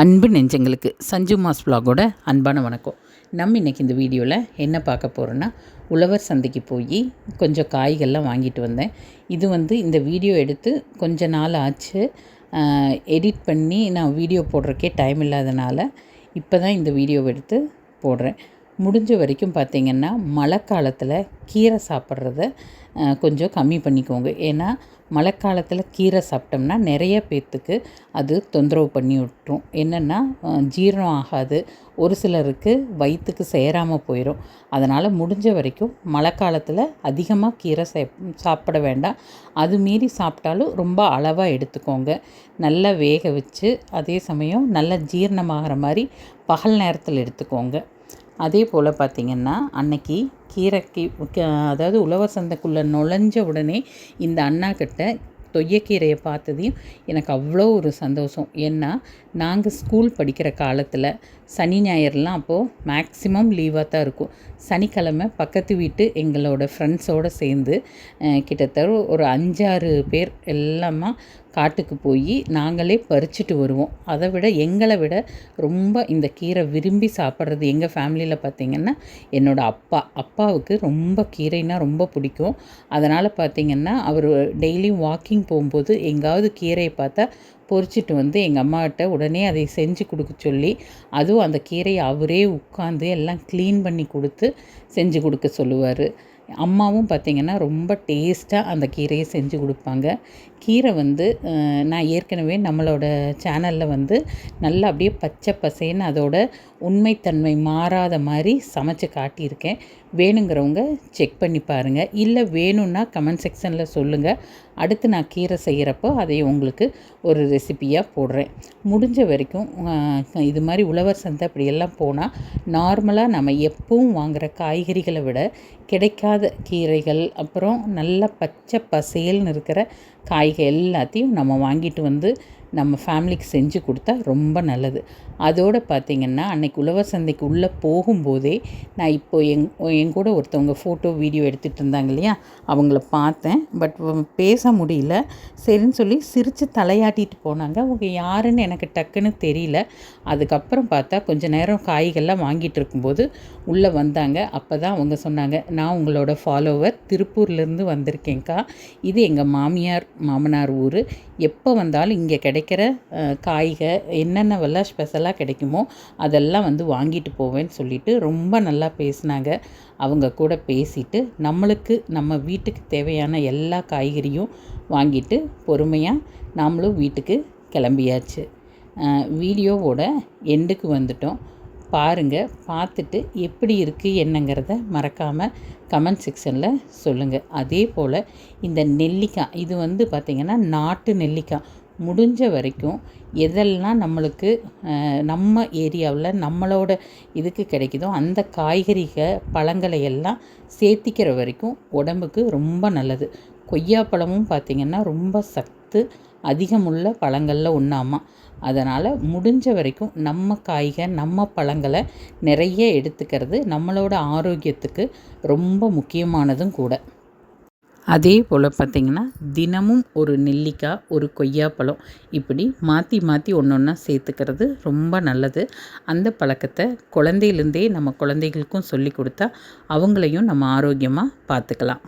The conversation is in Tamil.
அன்பு நெஞ்சங்களுக்கு சஞ்சு மாஸ் vlog-ஓட அன்பான வணக்கம். நம்ம இன்றைக்கி இந்த வீடியோவில் என்ன பார்க்க போகிறோன்னா உழவர் சந்தைக்கு போய் கொஞ்சம் காய்கள்லாம் வாங்கிட்டு வந்தேன். இது வந்து இந்த வீடியோ எடுத்து கொஞ்ச நாள் ஆச்சு. எடிட் பண்ணி நான் வீடியோ போடுறக்கே டைம் இல்லாதனால இப்போ தான் இந்த வீடியோவை எடுத்து போடுறேன். முடிஞ்ச வரைக்கும் பார்த்திங்கன்னா மழை காலத்தில் கீரை சாப்பிட்றத கொஞ்சம் கம்மி பண்ணிக்கோங்க. ஏன்னா மழை காலத்தில் கீரை சாப்பிட்டோம்னா நிறைய பேர்த்துக்கு அது தொந்தரவு பண்ணி விட்டுரும். என்னென்னா ஜீரணம் ஆகாது. ஒரு சிலருக்கு வயிற்றுக்கு சேராமல் போயிடும் அதனால் முடிஞ்ச வரைக்கும் மழை காலத்தில் அதிகமாக கீரை சே சாப்பிட வேண்டாம். அது மீறி சாப்பிட்டாலும் ரொம்ப அளவாக எடுத்துக்கோங்க. நல்லா வேக வச்சு அதே சமயம் நல்லா ஜீரணமாகிற மாதிரி பகல் நேரத்தில் எடுத்துக்கோங்க. அதே போல் பார்த்திங்கன்னா அன்னைக்கு கீரைக்கு அதாவது உழவர் சந்தைக்குள்ளே நுழைஞ்ச உடனே இந்த அண்ணா கிட்ட தொய்யக்கீரையை பார்த்ததையும் எனக்கு அவ்வளோ ஒரு சந்தோஷம். ஏன்னா நாங்கள் ஸ்கூல் படிக்கிற காலத்தில் சனி ஞாயிறுலாம் அப்போது மேக்ஸிமம் லீவாக தான் இருக்கும். சனிக்கிழமை பக்கத்து வீட்டு எங்களோட ஃப்ரெண்ட்ஸோடு சேர்ந்து கிட்டத்தட்ட ஒரு அஞ்சாறு பேர் எல்லாமா காட்டுக்கு போய் நாங்களே பறிச்சுட்டு வருவோம். அதை விட எங்களை விட ரொம்ப இந்த கீரை விரும்பி சாப்பிட்றது எங்கள் ஃபேமிலியில் பார்த்திங்கன்னா என்னோடய அப்பா. அப்பாவுக்கு ரொம்ப கீரைனா ரொம்ப பிடிக்கும். அதனால் பார்த்திங்கன்னா அவர் டெய்லியும் வாக்கிங் போகும்போது எங்காவது கீரையை பார்த்தா பொறிச்சிட்டு வந்து எங்கள் அம்மாகிட்ட உடனே அதை செஞ்சு கொடுக்க சொல்லி அதுவும் அந்த கீரையை அவரே உட்காந்து எல்லாம் க்ளீன் பண்ணி கொடுத்து செஞ்சு கொடுக்க சொல்லுவார். அம்மாவும் பார்த்திங்கன்னா ரொம்ப டேஸ்ட்டாக அந்த கீரையை செஞ்சு கொடுப்பாங்க. கீரை வந்து நான் ஏற்கனவே நம்மளோட சேனலில் வந்து நல்லா அப்படியே பச்சை பசேன்னு அதோட உண்மைத்தன்மை மாறாத மாதிரி சமைச்சு காட்டியிருக்கேன். வேணுங்கிறவங்க செக் பண்ணி பாருங்கள் இல்லை வேணும்னா கமெண்ட் செக்ஷனில் சொல்லுங்கள் அடுத்து நான் கீரை செய்கிறப்போ அதை உங்களுக்கு ஒரு ரெசிபியாக போடுறேன். முடிஞ்ச வரைக்கும் இது மாதிரி உழவர் சந்தை அப்படியெல்லாம் போனால் நார்மலாக நம்ம எப்பவும் வாங்குகிற காய்கறிகளை விட கிடைக்காத கீரைகள் அப்புறம் நல்ல பச்சை பசேல்னு இருக்கிற காய்கள் எல்லாத்தையும் நம்ம வாங்கிட்டு வந்து நம்ம ஃபேமிலிக்கு செஞ்சு கொடுத்தா ரொம்ப நல்லது. அதோடு பார்த்திங்கன்னா அன்னைக்கு உழவர் சந்தைக்கு உள்ளே போகும்போதே நான் இப்போ எங் என் கூட ஒருத்தவங்க ஃபோட்டோ வீடியோ எடுத்துகிட்டு இருந்தாங்க இல்லையா? அவங்கள பார்த்தேன். பட் பேச முடியல. சரின்னு சொல்லி சிரித்து தலையாட்டிட்டு போனாங்க. அவங்க யாருன்னு எனக்கு டக்குன்னு தெரியல. அதுக்கப்புறம் பார்த்தா கொஞ்ச நேரம் காய்கள்லாம் வாங்கிட்டு இருக்கும்போது உள்ளே வந்தாங்க. அப்போ தான் அவங்க சொன்னாங்க நான் உங்களோட ஃபாலோவர் திருப்பூர்லேருந்து வந்திருக்கேன்க்கா. இது எங்கள் மாமியார் மாமனார் ஊர். எப்போ வந்தாலும் இங்கே கிடைக்கிற அஹ், காய்க என்னென்னவெல்லாம் ஸ்பெஷலாக கிடைக்குமோ அதெல்லாம் வந்து வாங்கிட்டு போவேன்னு சொல்லிட்டு ரொம்ப நல்லா பேசினாங்க. அவங்க கூட பேசிட்டு நம்மளுக்கு நம்ம வீட்டுக்கு தேவையான எல்லா காய்கறியும் வாங்கிட்டு பொறுமையாக நாமளும் வீட்டுக்கு கிளம்பியாச்சு. வீடியோவோட எண்டுக்கு வந்துட்டோம். பாருங்கள் பார்த்துட்டு எப்படி இருக்குது என்னங்கிறத மறக்காமல் கமெண்ட் செக்ஷனில் சொல்லுங்கள் அதே போல் இந்த நெல்லிக்காய் இது வந்து பார்த்திங்கன்னா நாட்டு நெல்லிக்காய். முடிஞ்ச வரைக்கும் எதெல்லாம் நம்மளுக்கு நம்ம ஏரியாவில் நம்மளோட இதுக்கு கிடைக்குதோ அந்த காய்கறிகள் பழங்களை எல்லாம் சேர்த்திக்கிற வரைக்கும் உடம்புக்கு ரொம்ப நல்லது. கொய்யாப்பழமும் பார்த்திங்கன்னா ரொம்ப சத்து அதிகமுள்ள பழங்களில் ஒன்றாமா அதனால் முடிஞ்ச வரைக்கும் நம்ம காய்க நம்ம பழங்களை நிறைய எடுத்துக்கிறது நம்மளோட ஆரோக்கியத்துக்கு ரொம்ப முக்கியமானதும் கூட. அதே போல் பார்த்திங்கன்னா தினமும் ஒரு நெல்லிக்காய் ஒரு கொய்யாப்பழம் இப்படி மாற்றி மாற்றி ஒன்று ஒன்றா சேர்த்துக்கிறது ரொம்ப நல்லது. அந்த பழக்கத்தை குழந்தையிலேருந்தே நம்ம குழந்தைகளுக்கும் சொல்லி கொடுத்தா அவங்களையும் நம்ம ஆரோக்கியமாக பார்த்துக்கலாம்.